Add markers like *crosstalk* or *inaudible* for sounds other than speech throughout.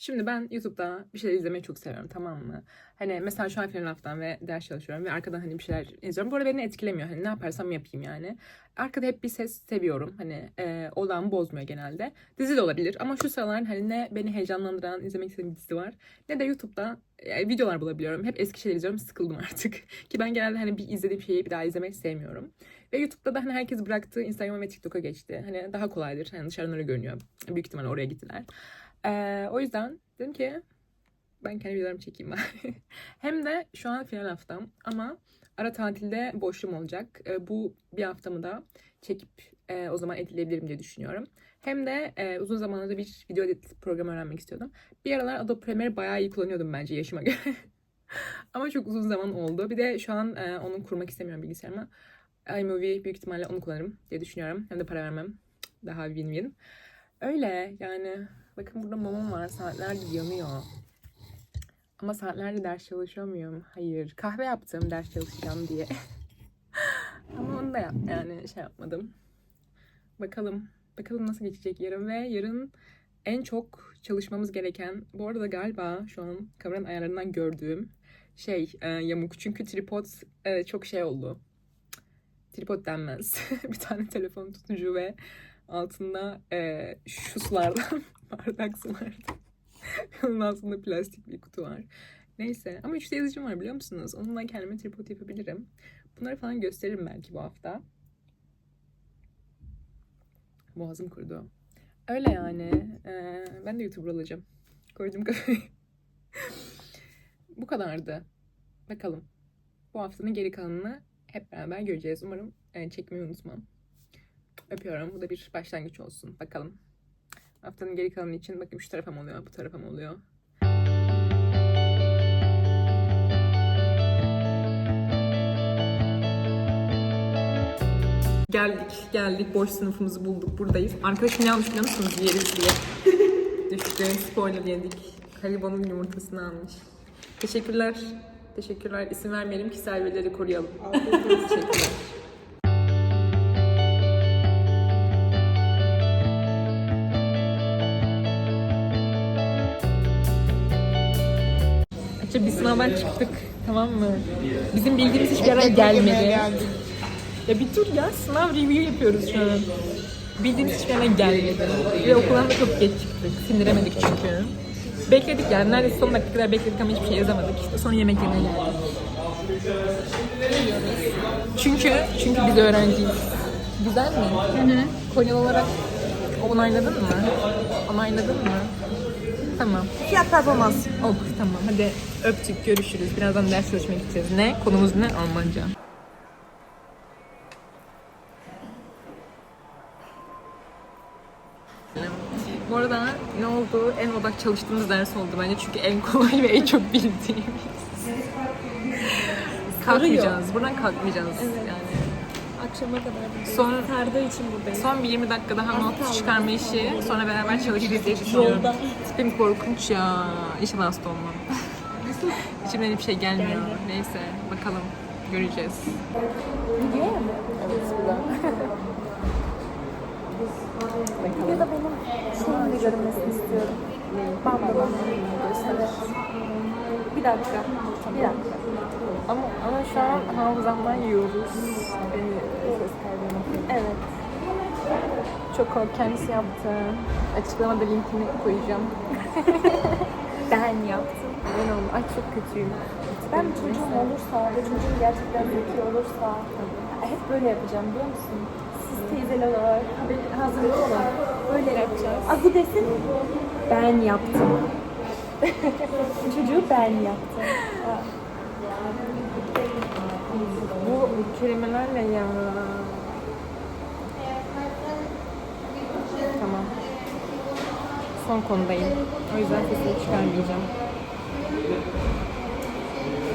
Şimdi ben YouTube'da bir şeyler izlemeyi çok seviyorum tamam mı? Hani mesela şu an haftam ve ders çalışıyorum ve arkadan hani bir şeyler izliyorum. Bu arada beni etkilemiyor. Hani ne yaparsam yapayım yani. Arkada hep bir ses seviyorum. Hani e, odağımı bozmuyor genelde. Dizi de olabilir ama şu sıralar hani ne beni heyecanlandıran izlemek istediğim bir dizi var. Ne de YouTube'da e, videolar bulabiliyorum. Hep eski şeyler izliyorum. Sıkıldım *laughs* artık. Ki ben genelde hani bir izlediğim şeyi bir daha izlemeyi sevmiyorum. Ve YouTube'da da hani herkes bıraktı Instagram'a ve TikTok'a geçti. Hani daha kolaydır. Hani dışarıdan öyle görünüyor. Büyük ihtimalle oraya gittiler. Ee, o yüzden dedim ki ben kendi videolarımı çekeyim bari. *laughs* Hem de şu an final haftam ama ara tatilde boşluğum olacak. Ee, bu bir haftamı da çekip e, o zaman editleyebilirim diye düşünüyorum. Hem de e, uzun zamandır bir video edit programı öğrenmek istiyordum. Bir aralar Adobe Premiere bayağı iyi kullanıyordum bence yaşıma göre. *laughs* ama çok uzun zaman oldu. Bir de şu an e, onu kurmak istemiyorum bilgisayarıma. iMovie büyük ihtimalle onu kullanırım diye düşünüyorum. Hem de para vermem. Daha win-win. Öyle yani. Bakın burada mamam var. Saatlerdir yanıyor. Ama saatlerdir ders çalışıyor muyum? Hayır. Kahve yaptım ders çalışacağım diye. *laughs* Ama onu da yap yani şey yapmadım. Bakalım. Bakalım nasıl geçecek yarın ve yarın en çok çalışmamız gereken bu arada galiba şu an kameranın ayarlarından gördüğüm şey e, yamuk. Çünkü tripod e, çok şey oldu. Tripod denmez. *laughs* bir tane telefon tutucu ve altında e, şu sulardan *laughs* bardak sulardan. Onun altında plastik bir kutu var. Neyse ama 3D yazıcım var biliyor musunuz? Onunla kendime tripod yapabilirim. Bunları falan gösteririm belki bu hafta. Boğazım kurudu. Öyle yani. Ee, ben de YouTuber olacağım. Koydum kafayı. bu kadardı. Bakalım. Bu haftanın geri kalanını hep beraber göreceğiz. Umarım e, çekmeyi unutmam. Öpüyorum. Bu da bir başlangıç olsun. Bakalım. Haftanın geri kalanı için bakayım şu tarafa mı oluyor, bu tarafa mı oluyor? Geldik, geldik. Boş sınıfımızı bulduk. Buradayız. Arkadaşım almış biliyor musunuz? Yeriz diye. *laughs* Düştü. Spoiler yedik. Haribo'nun yumurtasını almış. Teşekkürler. Teşekkürler. İsim vermeyelim ki serverleri koruyalım. Teşekkürler. İşte bir sınavdan çıktık tamam mı? Bizim bildiğimiz hiçbir yerden gelmedi. Ya bir dur ya sınav review yapıyoruz şu an. Bildiğimiz hiçbir yerden gelmedi. Ve okuldan da çok geç çıktık. Sindiremedik çünkü. Bekledik yani neredeyse son dakika kadar bekledik ama hiçbir şey yazamadık. İşte sonra yemek yemeye geldik. Çünkü çünkü biz öğrenciyiz. Güzel mi? Hı hı. Konyalı olarak onayladın mı? Onayladın mı? Tamam. Fiyat performans. Ok tamam hadi öptük görüşürüz. Birazdan ders çalışmaya gideceğiz. Ne? Konumuz ne? Almanca. Bu arada ne oldu? En odak çalıştığımız ders oldu bence çünkü en kolay ve en çok bildiğimiz. kalkmayacağız. Buradan kalkmayacağız. Yani. Akşama kadar. Son Sardığı için buradayız. son bir 20 dakika daha not çıkarma işi. Sonra beraber çalışırız diye düşünüyorum. Yolda. Tipim korkunç ya. İnşallah hasta olmam. *laughs* İçimden hiçbir şey gelmiyor. Neyse bakalım. Göreceğiz. Videoya mı? Evet güzel. Ya da benim şeyimle görünmesini istiyorum. Bandana. Evet. Bir dakika. Bir dakika. Ama, ama şu an hafızamdan yiyoruz. Ee, ses. Evet. Çok kork kendisi yaptı. Açıklamada linkini koyacağım. *laughs* Ben yaptım. Ben oldum. Ay çok kötüyüm. Ben bir çocuğum olursa ve çocuğum gerçekten zeki olursa hep böyle yapacağım biliyor musun? Siz teyzeler olarak hazırlıklı olun. Böyle yapacağız. Adı desin ben yaptım. *laughs* Çocuğu ben yaptım. Bu kelimeler ne ya? Tamam. Son konudayım. O yüzden sesini çıkarmayacağım.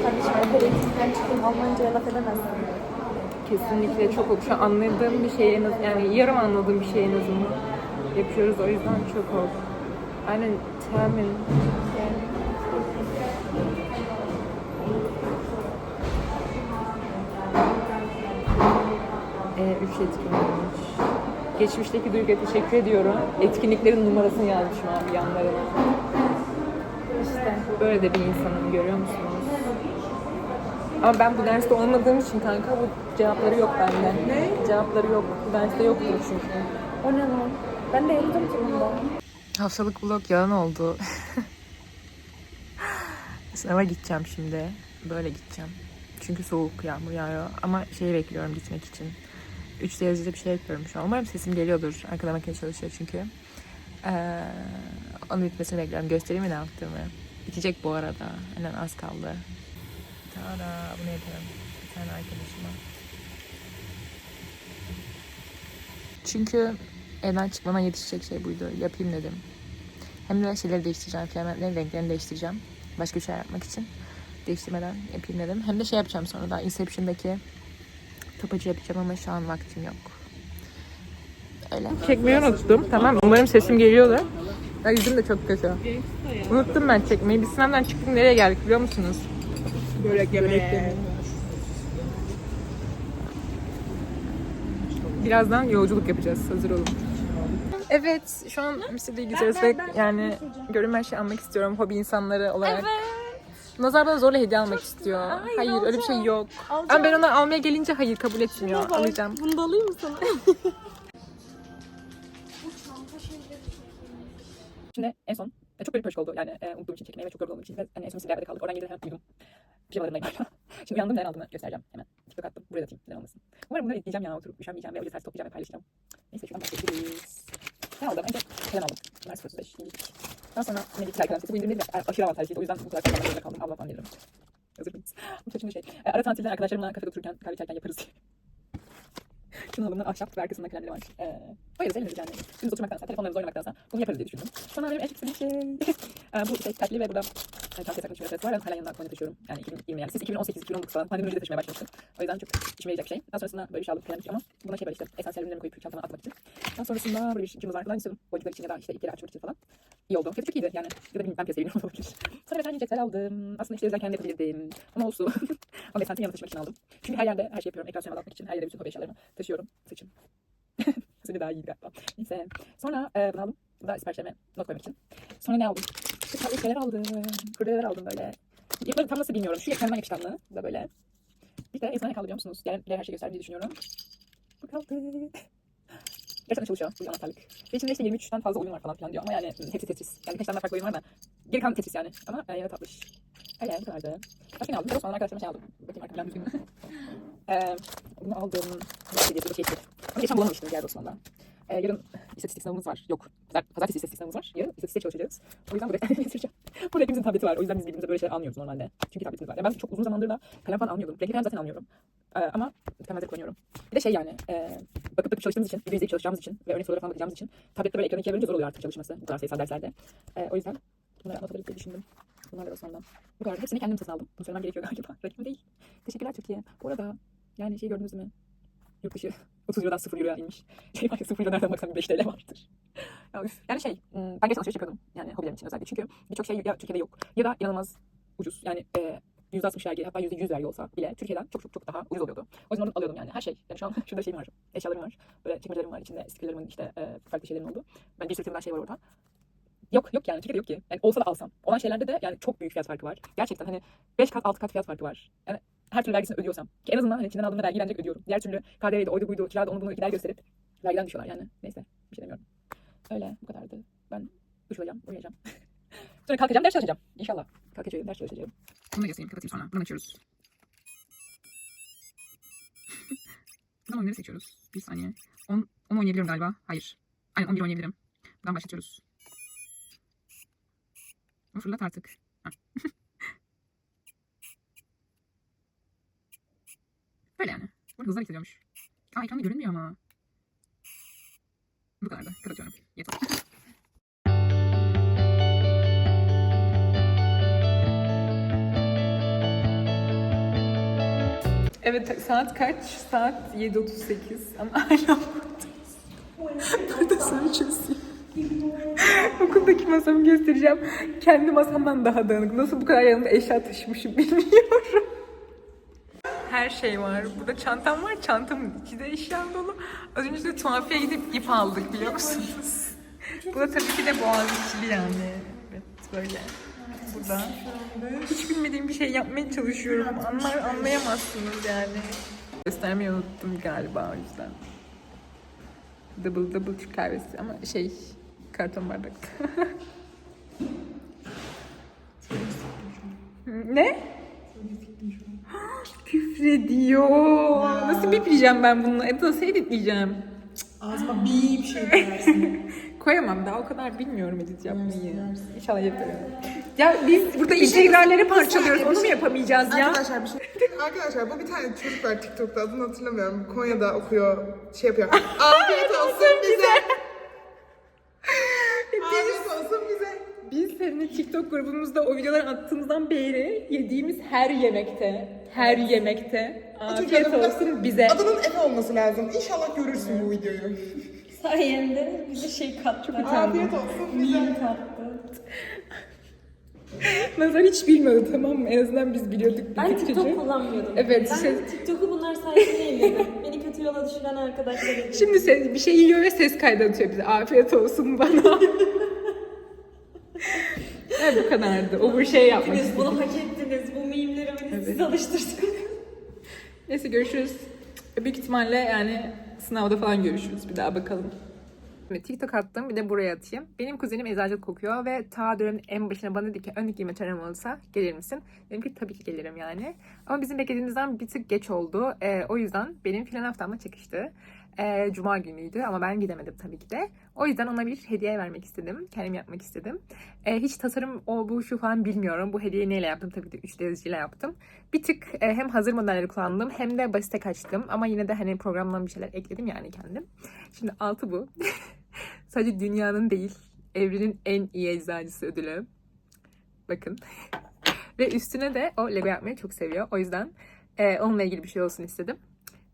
Kardeşim operatiften çıktım Almanca'ya laf edemezsin. Kesinlikle çok ok. Şu an anladığım bir şey en az, yani yarım anladığım bir şey en azından yapıyoruz. O yüzden çok ok. Aynen temin. Ee, üç etkinlikmiş. Geçmişteki Duygu'ya teşekkür ediyorum. Etkinliklerin numarasını yazmışım abi yanlarına. Böyle de bir insanım görüyor musunuz? Ama ben bu derste olmadığım için kanka bu cevapları yok bende. Ne? Cevapları yok. Bu derste yoktur çünkü. O ne lan? Ben de yaptım ki bunda. Haftalık vlog yalan oldu. Sınava gideceğim şimdi. Böyle gideceğim. Çünkü soğuk yağmur yağıyor. Ama şeyi bekliyorum gitmek için. 3 derecede bir şey bekliyorum şu an. Umarım sesim geliyordur. Arkada makine çalışıyor çünkü. Ee, onun bitmesini bekliyorum. Göstereyim mi ne yaptığımı? Bitecek bu arada. Aynen az kaldı. Tada bunu yapıyorum. Bir tane arkadaşıma. Çünkü evden çıkmama yetişecek şey buydu. Yapayım dedim. Hem de şeyleri değiştireceğim. Filamentlerin renklerini değiştireceğim. Başka bir şey yapmak için. Değiştirmeden yapayım dedim. Hem de şey yapacağım sonra da Inception'daki tapacı yapacağım ama şu an vaktim yok. Öyle. Çekmeyi unuttum. Tamam. Umarım sesim geliyordur. Ya yüzüm de çok kötü. Unuttum ben çekmeyi. Biz sınavdan çıktık nereye geldik biliyor musunuz? Börek yemeye. Birazdan yolculuk yapacağız. Hazır olun. Evet, şu an Mısır'da gideceğiz ve yani görünme her şeyi almak istiyorum hobi insanları olarak. Nazar bana zorla hediye almak istiyor. Hayır, öyle bir şey yok. Ama ben onu almaya gelince hayır kabul etmiyor. Alacağım. Bunu da alayım mı sana? *laughs* Şimdi en son e, çok böyle pörçük oldu yani e, unuttuğum için çekmeyi ve çok yorgun olduğum için ve hani en son Silivri'de kaldık. Oradan geri hemen uyudum. Pijamalarımdayım hala. *laughs* Şimdi uyandım neler aldığımı göstereceğim hemen. TikTok attım. Buraya atayım. Neden olmasın. Umarım bunları ekleyeceğim ya oturup üşenmeyeceğim ve o cesaret toplayacağım ve paylaşacağım. Neyse şuradan başlayabiliriz. Ne aldım? Önce kalem aldım. Bunlar 035 iyilik. Daha sonra yine kalem seti. Bu indirimde de aşırı avantajlıydı. O yüzden bu kadar kalem zorunda kaldım. Allah'tan dilerim. Hazır mıyız? *laughs* Bu saçımda şey. E, ara tatilde arkadaşlarımla kafede otururken kahve içerken yaparız diye. *laughs* Şunu aldım. Ahşap ve arkasında kalemleri var. Ee, bayılırız eğleniriz yani. Dümdüz oturmaktansa, telefonlarımızla oynamaktansa bunu yaparız diye düşündüm. Sonra benim en çok istediğim şey. Ee, *laughs* bu şey kalpli ve burada e, çantaya saklı bir var. Hala yanımda aklıma taşıyorum. Yani 2020 yani. Siz 2018-2019 falan. Pandemi önce de taşımaya başlamıştım. O yüzden çok işime yarayacak bir şey. Daha sonrasında böyle bir şey aldım. Kalem ama buna şey böyle işte. Esansiyel ürünlerimi koyup çantama atmak için. Daha sonrasında böyle bir cımbız var. Kullanmak istedim. Boyutlar için ya da işte ipleri açmak için falan. İyi oldu. Fiyatı çok iyiydi yani. Ya da bilmiyorum ben piyasaya bilmiyorum *laughs* olabilir. Sonra bir tane aldım. Aslında işte yüzden kendim yapabilirdim. Ama olsun. *laughs* Ama esansiyelim yanına taşımak için aldım. Çünkü her yerde her şey yapıyorum. Ekran süremi için her yere bütün hobi eşyalarımı taşıyorum. Saçım. *laughs* Seni daha iyi galiba. Neyse. Sonra e, bunu aldım. Bu da siparişlerime not koymak için. Sonra ne aldım? İşte tatlı şeyler aldım. Kurdeler aldım böyle. Yapıları tam nasıl bilmiyorum. Şu yapışkanlığı. Bu da böyle. Bir de efsane kaldı biliyor musunuz? Diğer, diğer her şeyi göstermeyi düşünüyorum. Bu kaldı. Gerçekten çalışıyor. Bu anahtarlık. Ve içinde işte 23'ten fazla oyun var falan filan diyor. Ama yani hepsi Tetris. Yani birkaç tane farklı oyun var da. Geri kalan Tetris yani. Ama yani yine tatlış. Öyle bu kadardı. Başka ne aldım? Sonra arkadaşlarıma şey aldım. Bakayım arka plan düzgün mü? Bunu aldım. Bu şey diye, da şey. Ama geçen bulamamıştım diğer Osman'da. Ee, yarın istatistik sınavımız var. Yok. Pazar, pazartesi istatistik sınavımız var. Yarın istatistik çalışacağız. O yüzden buraya getireceğim. Burada *laughs* hepimizin tableti var. O yüzden biz birbirimize böyle şeyler almıyoruz normalde. Çünkü tabletimiz var. Yani ben çok uzun zamandır da kalem falan almıyordum. Renkli kalem zaten almıyorum. Ee, ama kalemleri kullanıyorum. Bir de şey yani e, bakıp bakıp çalıştığımız için, izleyip çalışacağımız için ve örnek sorulara falan bakacağımız için tablette böyle ekranı ikiye bölünce zor oluyor artık çalışması. Bu kadar sayısal derslerde. Ee, o yüzden bunları anlatabiliriz diye düşündüm. Bunlar da Osman'dan. Bu kadar. Hepsini kendim satın aldım. Bunu söylemem gerekiyor galiba. *laughs* Rakibim değil. Teşekkürler Türkiye. Bu arada yani şey gördünüz mü? Yurt dışı 30 Euro'dan 0 Euro'ya inmiş. *laughs* Şey var ya 0 Euro nereden baksan 5 TL vardır. *laughs* Yani şey, ben gerçekten alışveriş yapıyordum. Yani hobilerim için özellikle. Çünkü birçok şey ya Türkiye'de yok. Ya da inanılmaz ucuz. Yani e, %60 vergi hatta %100 vergi olsa bile Türkiye'den çok çok çok daha ucuz oluyordu. O yüzden alıyordum yani her şey. Yani şu an *laughs* şurada şeyim var. Eşyalarım var. Böyle çekmecelerim var. İçinde stickerlerimin işte e, farklı şeylerim oldu. Ben bir sürü firmadan şey var orada. Yok yok yani Türkiye'de yok ki. Yani olsa da alsam. Olan şeylerde de yani çok büyük fiyat farkı var. Gerçekten hani 5 kat 6 kat fiyat farkı var. Yani her türlü vergisini ödüyorsam. Ki en azından hani Çin'den aldığımda vergiyi bence ödüyorum. Diğer türlü KDV'ydi, oydu buydu, kirada onu bunu gider gösterip vergiden düşüyorlar yani. Neyse bir şey demiyorum. Öyle bu kadardı. Ben duş alacağım, uyuyacağım. *laughs* sonra kalkacağım, ders çalışacağım. İnşallah. Kalkacağım, ders çalışacağım. Bunu da göstereyim, kapatayım sonra. Bunu açıyoruz. *laughs* Buradan oyunları seçiyoruz. Bir saniye. 10, 10 oynayabilirim galiba. Hayır. Aynen 11 oynayabilirim. Buradan başlatıyoruz. Fırlat artık. Ha. Böyle yani. Burada hızlı hissediyormuş. Aa ekranda görünmüyor ama. Bu kadar da. Kapatıyorum. Yeter. Evet saat kaç? Saat 7.38 ama hala buradayız. Burada *laughs* çözüyor. Okuldaki masamı göstereceğim. Kendi masamdan daha dağınık. Nasıl bu kadar yanımda eşya taşımışım bilmiyorum. Her şey var. Burada çantam var. Çantamın içi de eşya dolu. Az önce de tuhafiye gidip ip aldık biliyor musunuz? Bu da tabii ki de boğazçılı yani. Evet böyle. Burada. Hiç bilmediğim bir şey yapmaya çalışıyorum. Anlar, anlayamazsınız yani. Göstermeyi unuttum galiba o yüzden. Double double Türk kahvesi ama şey karton bardakta. *laughs* ne? Küfrediyor. Nasıl bipleyeceğim ben bunu? Evet nasıl editleyeceğim? Ağzıma bir şey dersin. *laughs* Koyamam daha o kadar bilmiyorum edit yapmayı. İnşallah yaparım. Ya biz burada integralleri parçalıyoruz. Onu mu yapamayacağız ya? Arkadaşlar bir şey. Arkadaşlar bu bir tane çocuk var TikTok'ta adını hatırlamıyorum. Konya'da okuyor, şey yapıyor. *laughs* Afiyet olsun bize. Afiyet olsun bize. Biz seninle TikTok grubumuzda o videoları attığımızdan beri yediğimiz her yemekte, her yemekte afiyet olsun bize. Adının Efe olması lazım. İnşallah görürsün bu videoyu. Sayende bize şey kattı. Afiyet olsun bize. kattı. Nazar hiç bilmiyordu tamam mı? En azından biz biliyorduk. Ben TikTok çocuğu. kullanmıyordum. Evet, Ben şey- TikTok'u bunlar sayesinde indirdim. *laughs* Beni kötü yola düşüren arkadaşlarım. Şimdi ses, bir şey yiyor ve ses kaydı atıyor bize. Afiyet olsun bana. *laughs* evet bu kadardı. O bir şey yapmak Siz bunu hak ettiniz. Bu mimlerimi Evet. siz alıştırdık. Neyse görüşürüz. Büyük ihtimalle yani sınavda falan görüşürüz. Bir daha bakalım. Şimdi TikTok attım bir de buraya atayım. Benim kuzenim eczacılık kokuyor ve ta dönemin en başına bana dedi ki önlük giyme törenim olursa gelir misin? Dedim ki tabii ki gelirim yani. Ama bizim beklediğimizden bir tık geç oldu. Ee, o yüzden benim filan haftamla çekişti. Ee, Cuma günüydü ama ben gidemedim tabii ki de. O yüzden ona bir hediye vermek istedim. Kendim yapmak istedim. Ee, hiç tasarım o bu şu falan bilmiyorum. Bu hediyeyi neyle yaptım? Tabii ki de 3D yazıcıyla yaptım. Bir tık e, hem hazır modelleri kullandım hem de basite kaçtım. Ama yine de hani programdan bir şeyler ekledim yani kendim. Şimdi altı bu. *laughs* Sadece dünyanın değil, evrenin en iyi eczacısı ödülü. Bakın. *laughs* Ve üstüne de o Lego yapmayı çok seviyor. O yüzden e, onunla ilgili bir şey olsun istedim.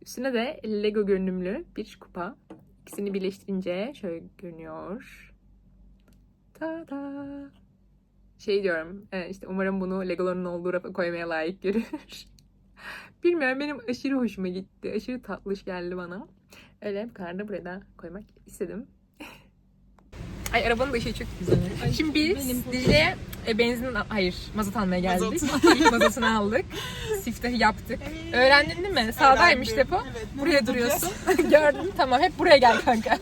Üstüne de Lego görünümlü bir kupa. İkisini birleştirince şöyle görünüyor. Ta-da. Şey diyorum, e, işte umarım bunu Legoların olduğu rafa koymaya layık görür. *laughs* Bilmiyorum benim aşırı hoşuma gitti. Aşırı tatlış geldi bana. Öyle bu kadar da da koymak istedim. Ay arabanın da ışığı çok güzel. Şimdi biz Dicle'ye e, benzin, hayır mazot almaya geldik. İlk mazotunu aldık. Siftahı yaptık. Öğrendin değil mi? Sağdaymış depo. Buraya duruyorsun. *laughs* Gördüm tamam hep buraya gel kanka.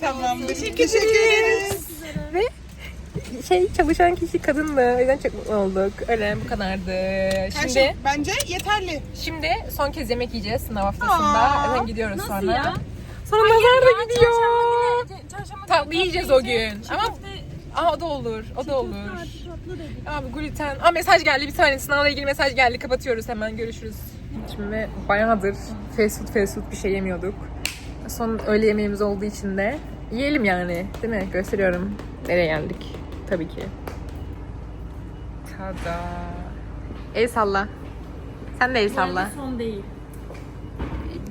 Tamam. *laughs* Teşekkür ederiz. Şey çalışan kişi kadındı. O yüzden çok mutlu olduk. Öyle bu kadardı. Her Şimdi şey bence yeterli. şimdi son kez yemek yiyeceğiz sınav haftasında. Aa, Hemen gidiyoruz nasıl sonra. ya? Sonra nazar da gidiyor. Tatlı yiyeceğiz o gün. Ama Aa o da olur. O da olur. Abi gluten. Aa mesaj geldi bir saniye. Sınavla ilgili mesaj geldi. Kapatıyoruz hemen. Görüşürüz. Şimdi bayağıdır fast food fast food bir şey yemiyorduk. Son öğle yemeğimiz olduğu için de yiyelim yani. Değil mi? Gösteriyorum. Nereye geldik? Tabii ki. Tada. El salla. Sen de el salla. Son değil.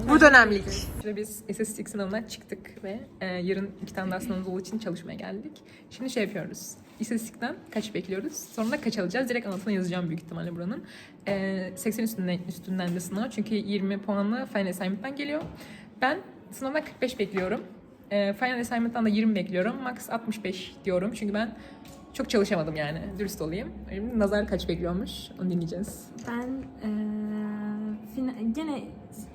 Bu dönemlik. Şimdi biz istatistik sınavına çıktık ve e, yarın iki tane daha sınavımız olduğu için çalışmaya geldik. Şimdi şey yapıyoruz. İstatistikten kaç bekliyoruz? Sonra da kaç alacağız? Direkt anlatına yazacağım büyük ihtimalle buranın. E, 80 üstünden, üstünden de sınav. Çünkü 20 puanlı final assignment'tan geliyor. Ben sınavdan 45 bekliyorum. E, final assignment'tan da 20 bekliyorum. Max 65 diyorum. Çünkü ben çok çalışamadım yani. Dürüst olayım. Nazar kaç bekliyormuş? Onu dinleyeceğiz. Ben eee fina- gene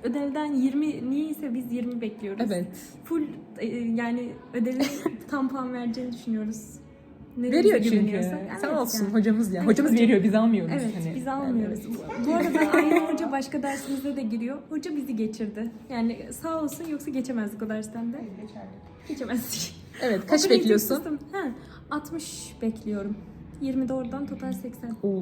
ödevden 20 niyeyse biz 20 bekliyoruz. Evet. Full e, yani ödevin *laughs* tam puan vereceğini düşünüyoruz. Ne Veriyor çünkü. güveniyorsa. Sağ Evet olsun yani. hocamız ya. Evet, hocamız hocam. veriyor biz almıyoruz. Evet hani. biz almıyoruz. Bu arada *laughs* aynı hoca başka dersimizde de giriyor. Hoca bizi geçirdi. Yani sağ olsun yoksa geçemezdik o dersten de. Geçemezdik. Evet kaç bekliyorsun? system. Ha, 60 bekliyorum. 20 de oradan total 80. Oo,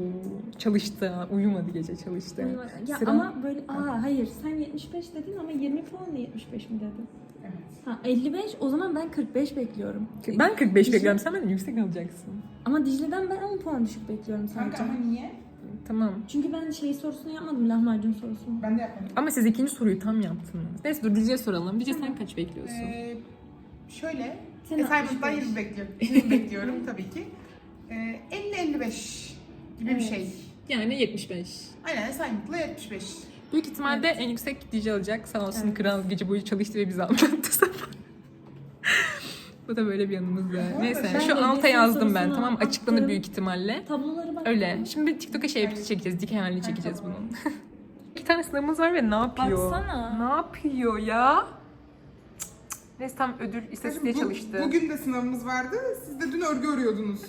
çalıştı. Uyumadı gece çalıştı. Ya Sıra- ama böyle aa hayır sen 75 dedin ama 20 puanla 75 mi dedin? Evet. Ha 55 o zaman ben 45 bekliyorum. Ben 45 Dicle- bekliyorum. Sen benden yüksek alacaksın. Ama Dicle'den ben 10 puan düşük bekliyorum sadece. Kanka ama niye? Tamam. Çünkü ben şey sorusunu yapmadım lahmacun sorusunu. Ben de yapmadım. Ama siz ikinci soruyu tam yaptınız. Neyse dur Dice'ye soralım. Dice sen kaç bekliyorsun? Ee, şöyle, Sen 65. 20 bekliyorum. 20 bekliyorum tabii ki. *laughs* Ee, 50-55 gibi bir Evet. şey. Yani 75. Aynen assignment'la 75. Büyük ihtimalle en yüksek Dice alacak. Sağ olsun Evet. kral gece boyu çalıştı ve bizi almadı sabah. *laughs* Bu da böyle bir yanımızda. Neyse Ben şu de alta yazdım ben sorusunu tamam açıklanır attım. büyük ihtimalle. Tabloları bak. Öyle. Şimdi TikTok'a şey çekeceğiz. Dikey halini çekeceğiz bunun. *laughs* İki tane sınavımız var ve ne yapıyor? Baksana. Ne yapıyor ya? Tam ödül istatistiğe Bu- çalıştı. Bugün de sınavımız vardı. Siz de dün örgü örüyordunuz.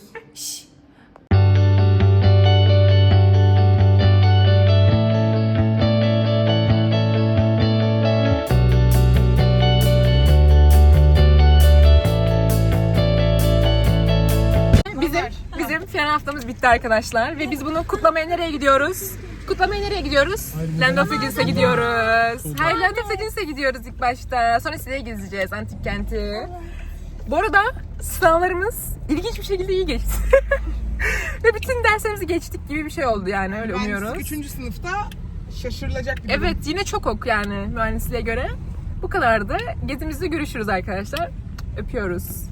Bizim bizim final haftamız bitti arkadaşlar ve biz bunu kutlamaya nereye gidiyoruz? Kutlamaya nereye gidiyoruz? Land of Legends'e gidiyoruz. Hayır Land of Legends'e gidiyoruz ilk başta. Sonra size gezeceğiz antik kenti. Bu arada sınavlarımız ilginç bir şekilde iyi geçti. *laughs* ve bütün derslerimizi geçtik gibi bir şey oldu yani öyle umuyoruz. Mühendislik 3. sınıfta şaşırılacak bir durum. Evet yine çok ok yani mühendisliğe göre. Bu kadardı. Gezimizde görüşürüz arkadaşlar. Öpüyoruz.